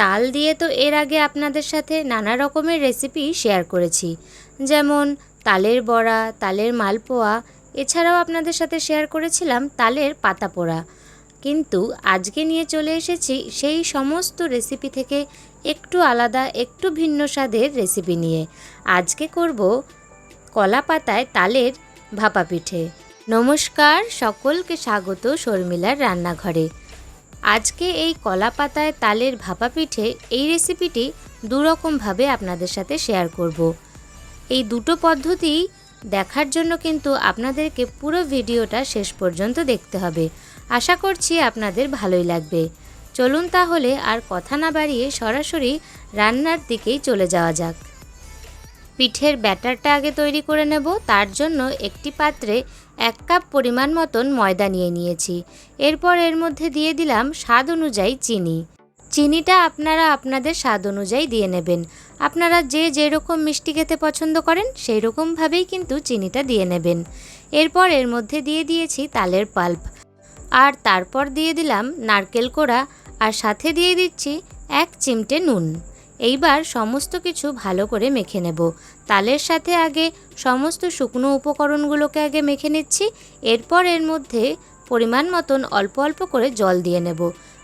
তাল দিয়ে তো এর আগে আপনাদের সাথে নানা রকমের রেসিপি শেয়ার করেছি। যেমন তালের বড়া, তালের মালপোয়া, এছাড়াও আপনাদের সাথে শেয়ার করেছিলাম তালের পাতা পোড়া কিন্তু আজকে নিয়ে চলে এসেছি সেই সমস্ত রেসিপি থেকে একটু আলাদা, একটু ভিন্ন স্বাদের রেসিপি নিয়ে। আজকে করব কলা পাতায় তালের ভাপা পিঠে। নমস্কার, সকলকে স্বাগত শর্মিলার রান্নাঘরে। আজকে এই কলা পাতায় তালের ভাপা পিঠে এই রেসিপিটি দুরকমভাবে আপনাদের সাথে শেয়ার করব। এই দুটো পদ্ধতি দেখার জন্য কিন্তু আপনাদেরকে পুরো ভিডিওটা শেষ পর্যন্ত দেখতে হবে। আশা করছি আপনাদের ভালোই লাগবে। চলুন তাহলে আর কথা না বাড়িয়ে সরাসরি রান্নার দিকেই চলে যাওয়া যাক। পিঠের ব্যাটারটা আগে তৈরি করে নেব, তার জন্য একটি পাত্রে এক কাপ পরিমাণ মতন ময়দা নিয়ে নিয়েছি। এরপর এর মধ্যে দিয়ে দিলাম স্বাদ অনুযায়ী চিনি। চিনিটা আপনারা আপনাদের স্বাদ অনুযায়ী দিয়ে নেবেন। আপনারা যে যেরকম মিষ্টি খেতে পছন্দ করেন সেই রকমভাবেই কিন্তু চিনিটা দিয়ে নেবেন। এরপর এর মধ্যে দিয়ে দিয়েছি তালের পাল্প। আর তারপর দিয়ে দিলাম নারকেল কোড়া, আর সাথে দিয়ে দিচ্ছি এক চিমটে নুন। এইবার সমস্ত কিছু ভালো করে মেখে নেব। তালের সাথে আগে সমস্ত শুকনো উপকরণগুলোকে আগে মেখে নিচ্ছি, এরপর এর মধ্যে পরিমাণ মতন অল্প অল্প করে জল দিয়ে নেব।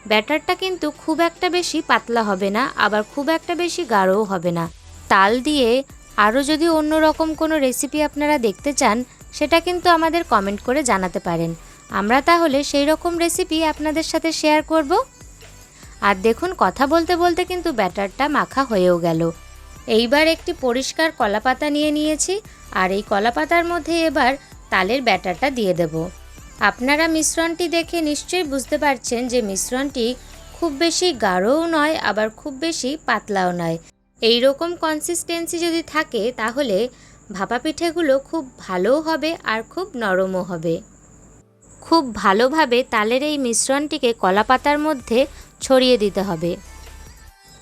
ব্যাটারটা কিন্তু খুব একটা বেশি পাতলা হবে না, আবার খুব একটা বেশি গাঢ়ও হবে না। তাল দিয়ে আরও যদি অন্য রকম কোনো রেসিপি আপনারা দেখতে চান, সেটা কিন্তু আমাদের কমেন্ট করে জানাতে পারেন। আমরা তাহলে সেই রকম রেসিপি আপনাদের সাথে শেয়ার করব। আর দেখুন, কথা বলতে বলতে কিন্তু ব্যাটারটা মাখা হয়েও গেল। এইবার একটি পরিষ্কার কলাপাতা নিয়ে নিয়েছি, আর এই কলাপাতার মধ্যে এবার তালের ব্যাটারটা দিয়ে দেব। আপনারা মিশ্রণটি দেখে নিশ্চয়ই বুঝতে পারছেন যে মিশ্রণটি খুব বেশি গাঢ়ও নয়, আবার খুব বেশি পাতলাও নয়। এই রকম কনসিস্টেন্সি যদি থাকে, তাহলে ভাপা পিঠেগুলো খুব ভালোও হবে আর খুব নরমও হবে। খুব ভালোভাবে তালের এই মিশ্রণটিকে কলাপাতার মধ্যে ছড়িয়ে দিতে হবে।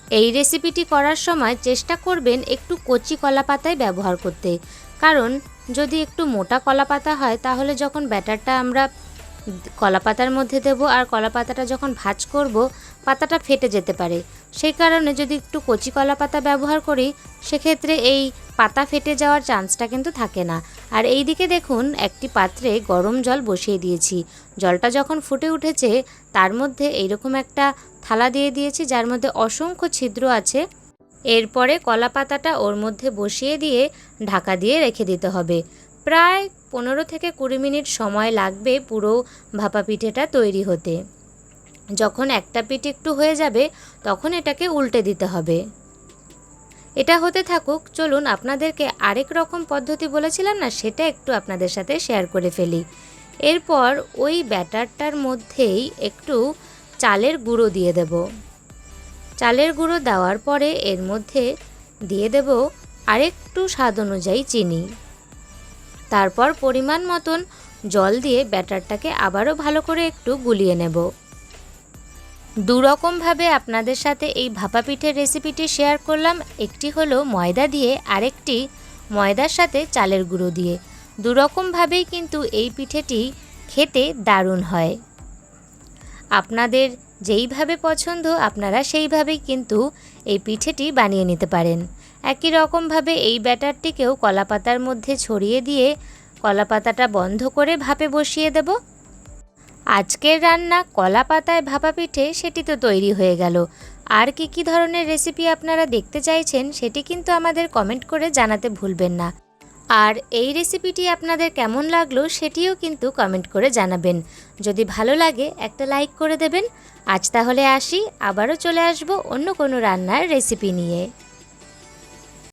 এই রেসিপিটি করার সময় চেষ্টা করবেন একটু কচি কলা পাতায় ব্যবহার করতে। কারণ যদি একটু মোটা কলা পাতা হয়, তাহলে যখন ব্যাটারটা আমরা কলা পাতার মধ্যে দেব আর কলা পাতাটা যখন ভাজ করব, পাতাটা ফেটে যেতে পারে। সেই কারণে যদি একটু কচি কলা পাতা ব্যবহার করি, সেক্ষেত্রে এই পাতা ফেটে যাওয়ার চান্সটা কিন্তু থাকে না। আর এই দিকে দেখুন, একটি পাত্রে গরম জল বসিয়ে দিয়েছি। জলটা যখন ফুটে উঠেছে, তার মধ্যে এইরকম একটা থালা দিয়ে দিয়েছি, যার মধ্যে অসংখ্য ছিদ্র আছে। এরপরে কলা পাতাটা ওর মধ্যে বসিয়ে দিয়ে ঢাকা দিয়ে রেখে দিতে হবে। প্রায় পনেরো থেকে কুড়ি মিনিট সময় লাগবে পুরো ভাপা পিঠেটা তৈরি হতে। যখন একটা পিঠ একটু হয়ে যাবে, তখন এটাকে উল্টে দিতে হবে। এটা হতে থাকুক, চলুন আপনাদেরকে আরেক রকম পদ্ধতি বলেছিলাম না, সেটা একটু আপনাদের সাথে শেয়ার করে ফেলি। এরপর ওই ব্যাটারটার মধ্যেই একটু চালের গুঁড়ো দিয়ে দেব। চালের গুঁড়ো দেওয়ার পরে এর মধ্যে দিয়ে দেব আরেকটু স্বাদ অনুযায়ী চিনি। তারপর পরিমাণ মতন জল দিয়ে ব্যাটারটাকে আবারও ভালো করে একটু গুলিয়ে নেব। দুরকমভাবে আপনাদের সাথে এই ভাপা পিঠের রেসিপিটি শেয়ার করলাম। একটি হলো ময়দা দিয়ে, আরেকটি ময়দার সাথে চালের গুঁড়ো দিয়ে। দুরকমভাবেই কিন্তু এই পিঠেটি খেতে দারুণ হয়। আপনাদের যেইভাবে পছন্দ, আপনারা সেইভাবেই কিন্তু এই পিঠেটি বানিয়ে নিতে পারেন। একই রকমভাবে এই ব্যাটারটিকেও কলাপাতার মধ্যে ছড়িয়ে দিয়ে কলাপাতাটা বন্ধ করে ভাপে বসিয়ে দেব। আজকের রান্না কলা পাতায় ভাপা পিঠে সেটি তো তৈরি হয়ে গেল। আর কি কি ধরনের রেসিপি আপনারা দেখতে চাইছেন সেটি কিন্তু আমাদের কমেন্ট করে জানাতে ভুলবেন না। আর এই রেসিপিটি আপনাদের কেমন লাগল সেটিও কিন্তু কমেন্ট করে জানাবেন। যদি ভালো লাগে একটা লাইক করে দেবেন। আজ তাহলে আসি, আবারও চলে আসব অন্য কোনো রান্নার রেসিপি নিয়ে।